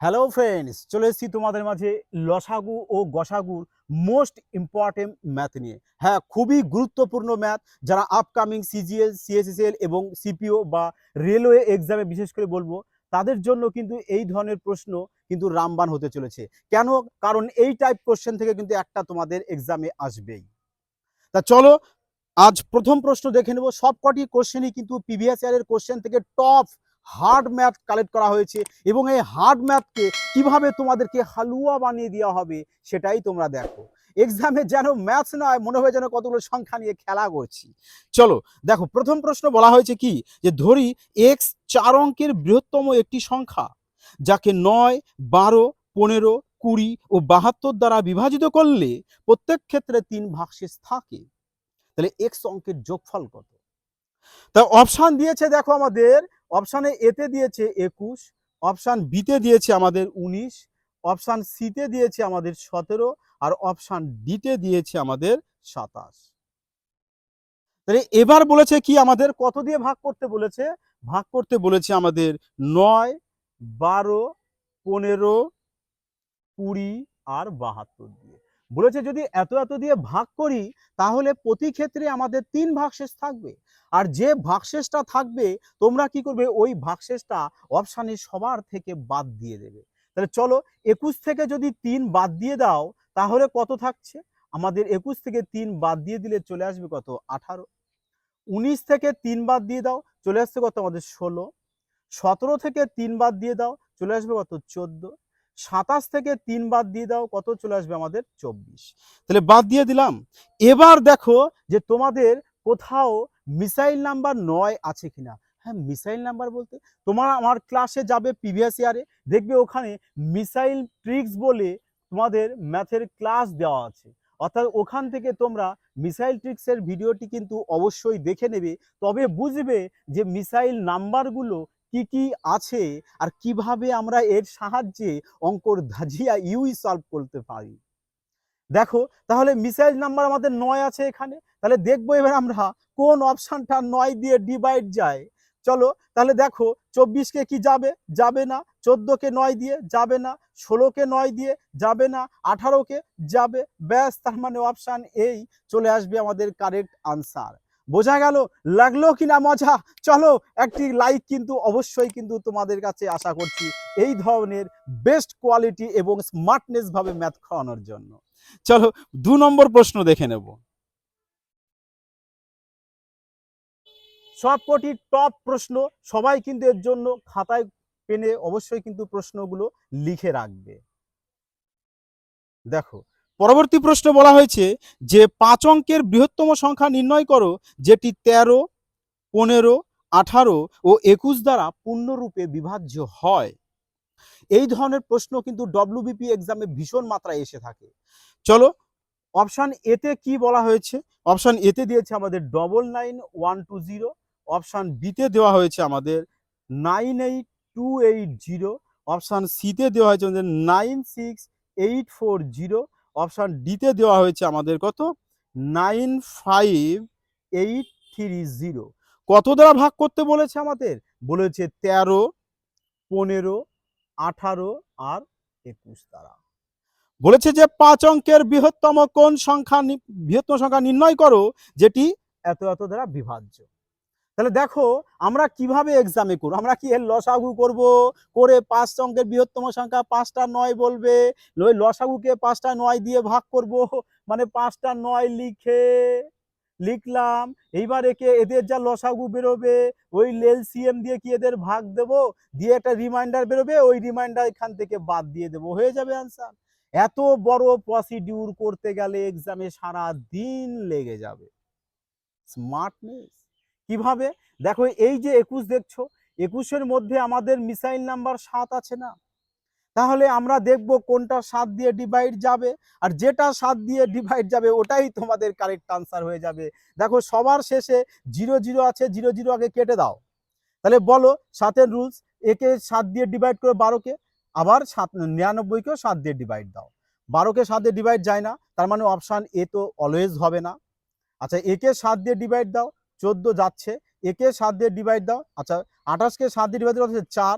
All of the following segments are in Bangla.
হ্যালো ফ্রেন্ডস চলে এসেছি তোমাদের মাঝে লসাগু ও গসাগুর মোস্ট ইম্পর্টেন্ট ম্যাথ নিয়ে। হ্যাঁ খুবই গুরুত্বপূর্ণ ম্যাথ যারা আপকামিং সিজিএল সিএসএসএল এবং সিপিও বা রেলওয়ে এক্সামে বিশেষ করে বলব, তাদের জন্য কিন্তু এই ধরনের প্রশ্ন কিন্তু রামবান হতে চলেছে। কেন? কারণ এই টাইপ কোশ্চেন থেকে কিন্তু একটা তোমাদের এক্সামে আসবেই। তা চলো, আজ প্রথম প্রশ্ন দেখে নেব। সবকটি কোশ্চেনই কিন্তু প্রিভিয়াস ইয়ারের কোশ্চেন থেকে টপ হার্ড ম্যাথ কালেক্ট করা হয়েছে এবং এই হার্ড ম্যাথকে কীভাবে তোমাদেরকে হালুয়া বানিয়ে দেওয়া হবে সেটাই তোমরা দেখো। এক্সামে যেন ম্যাথস নয়, মনে হয় যেন কতগুলো সংখ্যা নিয়ে খেলা করছি। চলো, দেখো, প্রথম প্রশ্ন বলা হয়েছে কি? যে ধরি এক্স চার অঙ্কের বৃহত্তম একটি সংখ্যা, যাকে নয়, বারো, পনেরো, কুড়ি ও বাহাত্তর দ্বারা বিভাজিত করলে প্রত্যেক ক্ষেত্রে তিন ভাগশেষ থাকে। তাহলে এক্স অঙ্কের যোগফল কত? তা অপশান দিয়েছে, দেখো, আমাদের অপশানে এতে দিয়েছে একুশ অপশান বিতে দিয়েছে আমাদের উনিশ অপশান সিতে দিয়েছে আমাদের সতেরো, আর অপশান ডিতে দিয়েছে আমাদের সাতাশ। তাহলে এবার বলেছে কি আমাদের কত দিয়ে ভাগ করতে বলেছে? ভাগ করতে বলেছে আমাদের নয়, বারো, পনেরো, কুড়ি, আর বাহাত্তর দিয়ে। বলেছে যদি এত এত দিয়ে ভাগ করি, তাহলে প্রতি ক্ষেত্রে আমাদের তিন ভাগশেষ থাকবে। আর যে ভাগশেষটা থাকবে, তোমরা কি করবে? ওই ভাগশেষটা অপশানে সবার থেকে বাদ দিয়ে দেবে। তাহলে চলো, একুশ থেকে যদি তিন বাদ দিয়ে দাও, তাহলে কত থাকছে? আমাদের একুশ থেকে তিন বাদ দিয়ে দিলে চলে আসবে কত? আঠারো। উনিশ থেকে তিন বাদ দিয়ে দাও, চলে আসছে কত? আমাদের ষোলো। সতেরো থেকে তিন বাদ দিয়ে দাও, চলে আসবে কত? চোদ্দ। সাতাশ থেকে তিন বাদ দিয়ে দাও, কত চলে আসবে আমাদের? চব্বিশ। তাহলে বাদ দিয়ে দিলাম। এবার দেখো যে তোমাদের কোথাও মিসাইল নাম্বার নয় আছে কিনা। হ্যাঁ মিসাইল নাম্বার বলতে? তোমার, আমার ক্লাসে যাবে প্রিভিয়াস ইয়ারে দেখবে ওখানে মিসাইল ট্রিক্স বলে তোমাদের ম্যাথের ক্লাস দেওয়া আছে। অর্থাৎ ওখান থেকে তোমরা মিসাইল ট্রিক্সের ভিডিওটি কিন্তু অবশ্যই দেখে নেবে। তবে বুঝবে যে মিসাইল নাম্বারগুলো কি কি আছে আর কীভাবে আমরা এর সাহায্যে অঙ্কর ধাজিয়া ইউই সলভ করতে পারি? দেখো, তাহলে মিসাইল নাম্বার আমাদের নয় আছে এখানে। তাহলে দেখব এবার আমরা কোন অপশানটা নয় দিয়ে ডিভাইড যায়। চলো, তাহলে দেখো, চব্বিশকে কি যাবে? যাবে না। চোদ্দোকে নয় দিয়ে যাবে না। ষোলোকে নয় দিয়ে যাবে না। আঠারোকে যাবে। ব্যাস, তার মানে অপশান এই চলে আসবে আমাদের কারেক্ট আনসার বোঝা গেল, লাগল কিনা মজা? চলো, একটি লাইক কিন্তু অবশ্যই কিন্তু তোমাদের কাছে আশা করছি এই ধরনের বেস্ট কোয়ালিটি এবং স্মার্টনেস ভাবে ম্যাথ খাওয়ানোর জন্য। চলো, দু নম্বর প্রশ্ন দেখে নেব। সবকটি টপ প্রশ্ন সবাই কিন্তু এর জন্য খাতায় পেনে অবশ্যই কিন্তু প্রশ্নগুলো লিখে রাখবে। দেখো পরবর্তী প্রশ্ন বলা হয়েছে যে পাঁচ অঙ্কের বৃহত্তম সংখ্যা নির্ণয় করো, যেটি তেরো, পনেরো, আঠারো ও একুশ দ্বারা পূর্ণরূপে বিভাজ্য হয়। এই ধরনের প্রশ্ন কিন্তু ডব্লিউবিপি এক্সামে ভীষণ মাত্রায় এসে থাকে। চলো অপশান এতে কি বলা হয়েছে? অপশান এতে দিয়েছে আমাদের double nine one two zero option বিতে দেওয়া হয়েছে আমাদের nine eight two eight zero option সিতে দেওয়া হয়েছে আমাদের nine six eight four zero option ডিতে দেওয়া হয়েছে আমাদের কত? Nine five eight three zero. কত দ্বারা ভাগ করতে বলেছে আমাদের? বলেছে তেরো, পনেরো, আঠারো আর একুশ দ্বারা। বলেছে যে পাঁচ অঙ্কের বৃহত্তম কোন সংখ্যা বৃহত্তম সংখ্যা নির্ণয় করো, যেটি এত এত দ্বারা বিভাজ্য। তাহলে দেখো, আমরা কীভাবে এক্সামে করব? আমরা কি এর লসাগু করব? করে পাঁচ অঙ্কের বৃহত্তম সংখ্যা পাঁচটা নয় বলবে। ওই লসাগুকে পাঁচটা নয় দিয়ে ভাগ করব। মানে পাঁচটা নয় লিখে লিখলাম। এইবার একে এদের যা লসাগু বেরোবে, ওই লেল সিএম দিয়ে কি এদের ভাগ দেব? দিয়ে একটা রিমাইন্ডার বেরোবে, ওই রিমাইন্ডার এখান থেকে বাদ দিয়ে দেবো। হয়ে যাবে আনসার এত বড় প্রসিডিউর করতে গেলে এক্সামে সারা দিন লেগে যাবে। স্মার্টনেস কীভাবে? দেখো, এই যে একুশ দেখছ, একুশের মধ্যে আমাদের মিসাইল নাম্বার সাত আছে না? তাহলে আমরা দেখব কোনটা সাত দিয়ে ডিভাইড যাবে, আর যেটা সাত দিয়ে ডিভাইড যাবে, ওটাই তোমাদের কারেক্ট আনসার হয়ে যাবে। দেখো, সবার শেষে জিরো জিরো আছে, জিরো জিরো আগে কেটে দাও। তাহলে বলো, সাতের রুলস একে সাত দিয়ে ডিভাইড করে বারোকে, আবার সাত, নিরানব্বইকেও সাত দিয়ে ডিভাইড দাও। বারোকে সাত দিয়ে ডিভাইড যায় না, তার মানে অপশান এ তো অলওয়েজ হবে না। আচ্ছা একে সাত দিয়ে ডিভাইড দাও চোদ্দ যাচ্ছে। একে সাত দিয়ে ডিভাইড দাও। আচ্ছা আঠাশকে সাত দিয়ে ডিভাইড দাও হচ্ছে চার।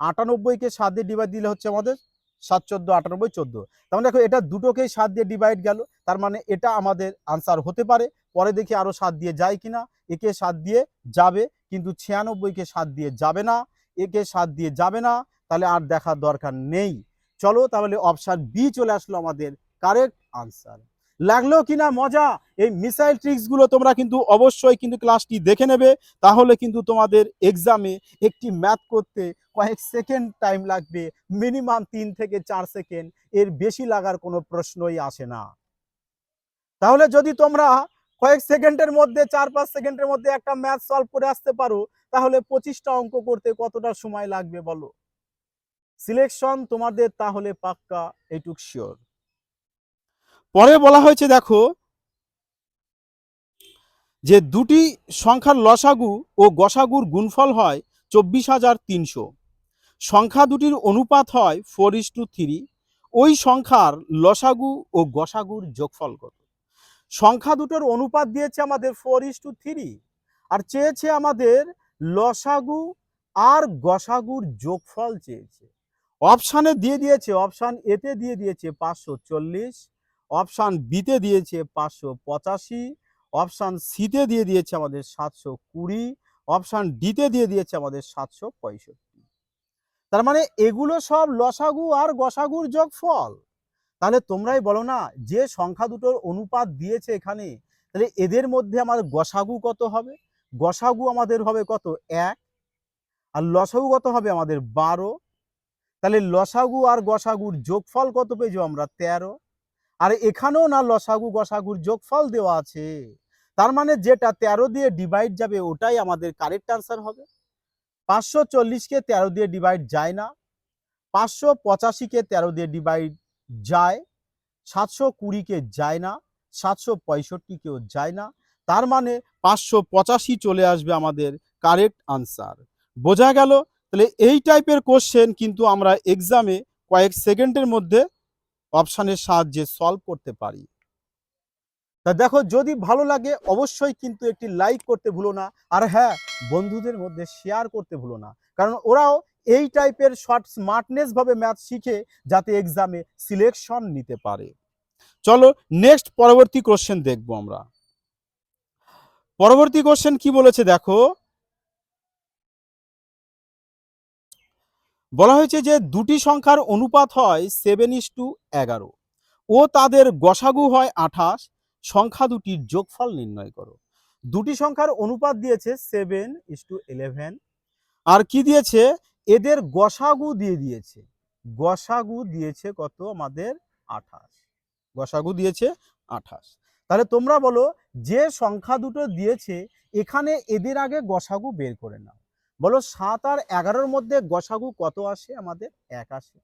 আটানব্বইকে সাত দিয়ে ডিভাইড দিলে হচ্ছে আমাদের সাত, চোদ্দ, আটানব্বই, চোদ্দ। তার মানে দেখো, এটা দুটোকেই সাত দিয়ে ডিভাইড গেল। তার মানে এটা আমাদের আনসার হতে পারে। পরে দেখি আরও সাত দিয়ে যায় কিনা। একে সাত দিয়ে যাবে, কিন্তু ছিয়ানব্বইকে সাত দিয়ে যাবে না। একে সাত দিয়ে যাবে না, তাহলে আর দেখার দরকার নেই। চলো, তাহলে অপশান বি চলে আসলো আমাদের কারেক্ট আনসার লাগল কিনা মজা, এই মিসাইল ট্রিক্সগুলো তোমরা কিন্তু অবশ্যই কিন্তু ক্লাসটি দেখে নেবে। তাহলে কিন্তু তোমাদের এক্সামে একটি ম্যাথ করতে কয়েক সেকেন্ড টাইম লাগবে মিনিমাম তিন থেকে চার সেকেন্ড এর বেশি লাগার কোনো প্রশ্নই আসে না। তাহলে যদি তোমরা কয়েক সেকেন্ডের মধ্যে, চার পাঁচ সেকেন্ডের মধ্যে একটা ম্যাথ সলভ করে আসতে পারো, তাহলে পঁচিশটা অঙ্ক করতে কতটা সময় লাগবে বলো? সিলেকশন তোমাদের তাহলে পাক্কা এইটুক শিওর পরে বলা হয়েছে, দেখো, যে দুটি সংখ্যার লসাগু ও গসাগুর গুণফল হয় চব্বিশ হাজার তিনশো। সংখ্যা দুটির অনুপাত হয় ফোর ইস টু থ্রি ওই সংখ্যার লসাগু ও গসাগুর যোগফল কত? সংখ্যা দুটোর অনুপাত দিয়েছে আমাদের ফোর ইস টু থ্রি আর চেয়েছে আমাদের লসাগু আর গসাগুর যোগফল চেয়েছে। অপশানে দিয়ে দিয়েছে, অপশান এতে দিয়ে দিয়েছে পাঁচশো চল্লিশ অপশান বিতে দিয়েছে পাঁচশো পঁচাশি, অপশান সিতে দিয়ে দিয়েছে আমাদের সাতশো কুড়ি, অপশান ডিতে দিয়ে দিয়েছে আমাদের সাতশো পঁয়ষট্টি। তার মানে এগুলো সব লসাগু আর গসাগুর যোগফল। তাহলে তোমরাই বলো না, যে সংখ্যা দুটোর অনুপাত দিয়েছে এখানে, তাহলে এদের মধ্যে আমার গসাগু কত হবে? গসাগু আমাদের হবে কত? এক। আর লসাগু কত হবে? আমাদের বারো। তাহলে লসাগু আর গসাগুর যোগফল কত পেয়েছ? আমরা তেরো। আর এখানেও না লসাগু গসাগুর যোগফল দেওয়া আছে। তার মানে যেটা তেরো দিয়ে ডিভাইড যাবে, ওটাই আমাদের কারেক্ট আনসার হবে। পাঁচশো চল্লিশকে তেরো দিয়ে ডিভাইড যায় না। পাঁচশো পঁচাশিকে তেরো দিয়ে ডিভাইড যায়। সাতশো কুড়িকে যায় না। সাতশো পঁয়ষট্টিকেও যায় না। তার মানে পাঁচশো পঁচাশি চলে আসবে আমাদের কারেক্ট আনসার বোঝা গেল? তাহলে এই টাইপের কোশ্চেন কিন্তু আমরা এক্সামে কয়েক সেকেন্ডের মধ্যে অপশানের সাহায্যে সলভ করতে পারি। তা দেখো, যদি ভালো লাগে অবশ্যই কিন্তু একটি লাইক করতে ভুলো না। আর হ্যাঁ বন্ধুদের মধ্যে শেয়ার করতে ভুলো না। কারণ ওরাও এই টাইপের শর্ট স্মার্টনেস ভাবে ম্যাথ শিখে যাতে এক্সামে সিলেকশন নিতে পারে। চলো নেক্সট পরবর্তী কোশ্চেন দেখব আমরা। পরবর্তী কোশ্চেন কি বলেছে দেখো? বলা হয়েছে যে দুটি সংখ্যার অনুপাত হয় সেভেন ইস টু এগারো। ও তাদের গসাগু হয় আঠাশ, সংখ্যা দুটির যোগফল নির্ণয় করো। দুটি সংখ্যার অনুপাত দিয়েছে সেভেন ইস টু ইলেভেন আর কি দিয়েছে? এদের গসাগু দিয়ে দিয়েছে। গসাগু দিয়েছে কত? আমাদের আঠাশ। গসাগু দিয়েছে আঠাশ। তাহলে তোমরা বলো, যে সংখ্যা দুটো দিয়েছে, এখানে এদের আগে গসাগু বের করে নাও। বলো সাত আর এগারোর মধ্যে গসাগু কত আসে আমাদের? এক আসে।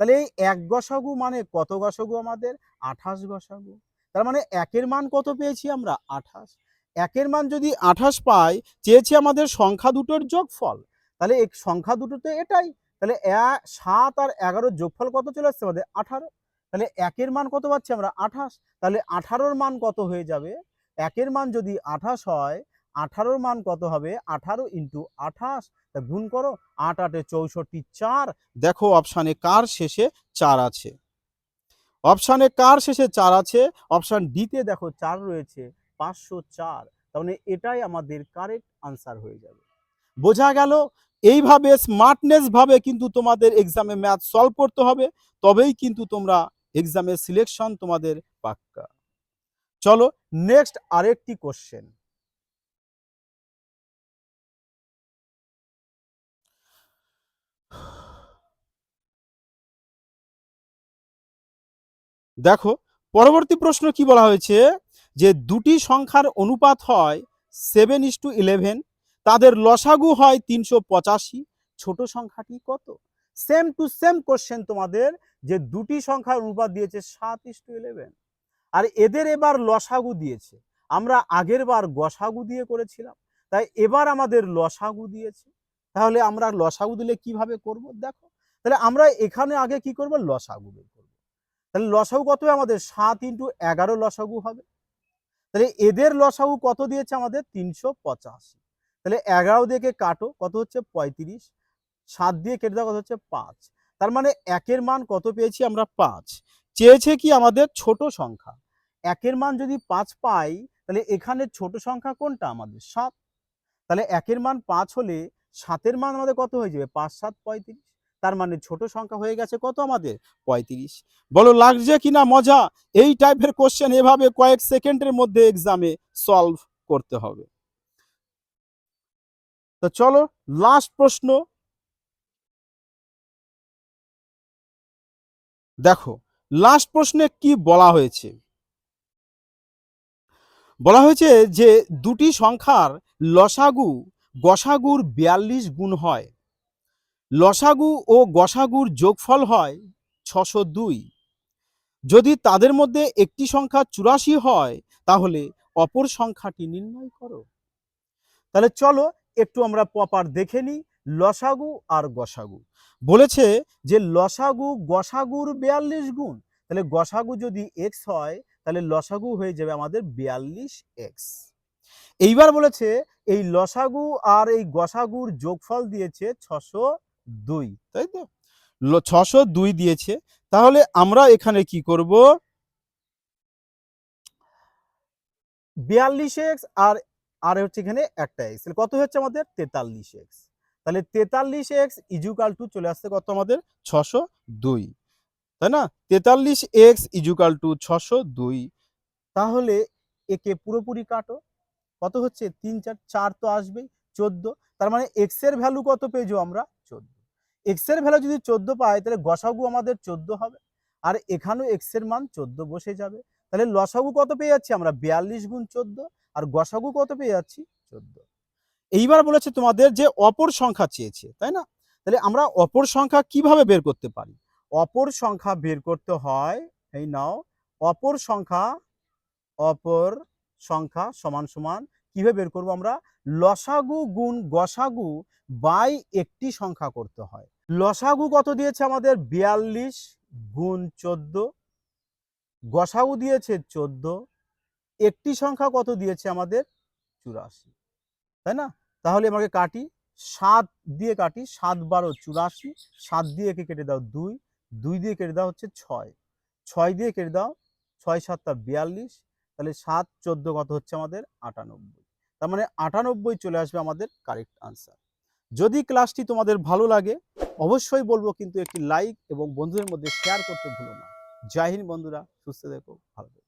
তাহলে এই এক গসাগু মানে কত গসাগু আমাদের? আঠাশ গসাগু। তার মানে একের মান কত পেয়েছি আমরা? আঠাশ। একের মান যদি আঠাশ পাই, চেয়েছি আমাদের সংখ্যা দুটোর যোগফল। তাহলে এই সংখ্যা দুটো তো এটাই। তাহলে সাত আর এগারোর যোগফল কত চলে আসছে আমাদের? আঠারো। তাহলে একের মান কত পাচ্ছি আমরা? আঠাশ। তাহলে আঠারোর মান কত হয়ে যাবে? একের মান যদি আঠাশ হয় আঠারোর মান কত হবে? আঠারো ইন্টু আঠাশ। তা গুণ করো, আট, আটে চৌষট্টি, চার। দেখো অপশানে কার শেষে চার আছে? অপশানে কার শেষে চার আছে? অপশান ডিতে দেখো চার রয়েছে, পাঁচশো চার। তার মানে এটাই আমাদের কারেক্ট আনসার হয়ে যাবে। বোঝা গেল? এইভাবে স্মার্টনেস ভাবে কিন্তু তোমাদের এক্সামে ম্যাথ সলভ করতে হবে, তবেই কিন্তু তোমরা এক্সামে সিলেকশন তোমাদের পাক্কা। চলো নেক্সট আরেকটি কোশ্চেন দেখো, পরবর্তী প্রশ্ন কি বলা হয়েছে? যে দুটি সংখ্যার অনুপাত হয় সেভেন ইস টু ইলেভেন তাদের লসাগু হয় তিনশো পঁচাশি। ছোট সংখ্যাটি কত? সেম টু সেম কোশ্চেন তোমাদের যে দুটি সংখ্যার অনুপাত দিয়েছে সাত ইস টু ইলেভেন আর এদের এবার লসাগু দিয়েছে। আমরা আগের বার গসাগু দিয়ে করেছিলাম, তাই এবার আমাদের লসাগু দিয়েছে। তাহলে আমরা লসাগু দিলে কীভাবে করব? দেখো, তাহলে আমরা এখানে আগে কি করব? লসাগু বের করব। তাহলে লসাগু কত আমাদের? সাত ইন্টু এগারো লসাগু হবে। তাহলে এদের লসাগু কত দিয়েছে আমাদের? তিনশো পঁচাশি। তাহলে এগারো দিকে কাটো, কত হচ্ছে? পঁয়ত্রিশ। সাত দিয়ে কেটে দেওয়া কত হচ্ছে? পাঁচ। তার মানে একের মান কত পেয়েছি আমরা? পাঁচ। চেয়েছে কি আমাদের? ছোট সংখ্যা। একের মান যদি পাঁচ পাই, তাহলে এখানে ছোট সংখ্যা কোনটা? আমাদের সাত। তাহলে একের মান পাঁচ হলে সাতের মান আমাদের কত হয়ে যাবে? পাঁচ, সাত, পঁয়ত্রিশ। তার মানে ছোট সংখ্যা হয়ে গেছে কত আমাদের? পঁয়ত্রিশ। বলো, লাগছে কিনা মজা? এই টাইপের কোশ্চেন এভাবে কয়েক সেকেন্ডের মধ্যে এক্সামে সলভ করতে হবে। তো চলো লাস্ট প্রশ্ন। দেখো লাস্ট প্রশ্নে কি বলা হয়েছে? বলা হয়েছে যে দুটি সংখ্যার লসাগু, গসাগুর বিয়াল্লিশ গুণ হয়। লসাগু ও গসাগুর যোগফল হয় ছশো দুই। যদি তাদের মধ্যে একটি সংখ্যা চুরাশি হয়, তাহলে অপর সংখ্যাটি নির্ণয় করো। তাহলে চলো একটু আমরা প্রপার দেখে নিই লসাগু আর গসাগু। বলেছে যে লসাগু গসাগুর বিয়াল্লিশ গুণ, তাহলে গসাগু যদি এক্স হয়, তাহলে লসাগু হয়ে যাবে আমাদের বিয়াল্লিশ এক্স এইবার বলেছে এই লসাগু আর এই গসাগুর যোগফল দিয়েছে ছশো দুই, তাই তো? ছশো দুই দিয়েছে। তাহলে আমরা এখানে কি করব? বিয়াল্লিশ এক্স আর আর হচ্ছে এখানে একটা এক্স। তাহলে কত হচ্ছে আমাদের? তেতাল্লিশ এক্স। তাহলে তেতাল্লিশ এক্স ইজুকাল টু চলে আসছে কত আমাদের? ছশো দুই। তাই না? তেতাল্লিশ এক্স ইজুকাল টু ছশো দুই। তাহলে একে পুরোপুরি কাটো। কত হচ্ছে? তিন, চার চার তো আসবেই। চোদ্দ। তার মানে এক্সের ভ্যালু কত পেয়েছ আমরা? এক্সের ভ্যালু যদি চোদ্দ পাই, তাহলে গসাগু আমাদের চোদ্দ হবে। আর এখানেও এক্সের মান চোদ্দ বসে যাবে। তাহলে লসাগু কত পেয়ে যাচ্ছি আমরা? বিয়াল্লিশ গুণ চোদ্দ। আর গসাগু কত পেয়ে যাচ্ছি? চোদ্দ। এইবার বলেছে তোমাদের যে অপর সংখ্যা চেয়েছে, তাই না? তাহলে আমরা অপর সংখ্যা কীভাবে বের করতে পারি? অপর সংখ্যা বের করতে হয়, এই নাও, অপর সংখ্যা অপর সংখ্যা সমান সমান কীভাবে বের করব আমরা? লসাগু গুণ গসাগু বাই একটি সংখ্যা করতে হয়। লসাগু কত দিয়েছে আমাদের? বিয়াল্লিশ গুণ চোদ্দ। গসাগু দিয়েছে চোদ্দ। একটি সংখ্যা কত দিয়েছে আমাদের? চুরাশি। তাই না? তাহলে আমাকে কাটি। সাত দিয়ে কাটি, সাত বারো চুরাশি। সাত দিয়ে একে কেটে দাও দুই। দুই দিয়ে কেটে দাও হচ্ছে ছয়। ছয় দিয়ে কেটে দাও, ছয় সাতটা বিয়াল্লিশ। তাহলে সাত চোদ্দ কত হচ্ছে আমাদের? আটানব্বই। তার মানে আটানব্বই চলে আসবে আমাদের কারেক্ট আনসার যদি ক্লাসটি তোমাদের ভালো লাগে, অবশ্যই বলব কিন্তু একটি লাইক এবং বন্ধুদের মধ্যে শেয়ার করতে ভুলো না। জাহিন বন্ধুরা, সুস্থ দেখো ভালো।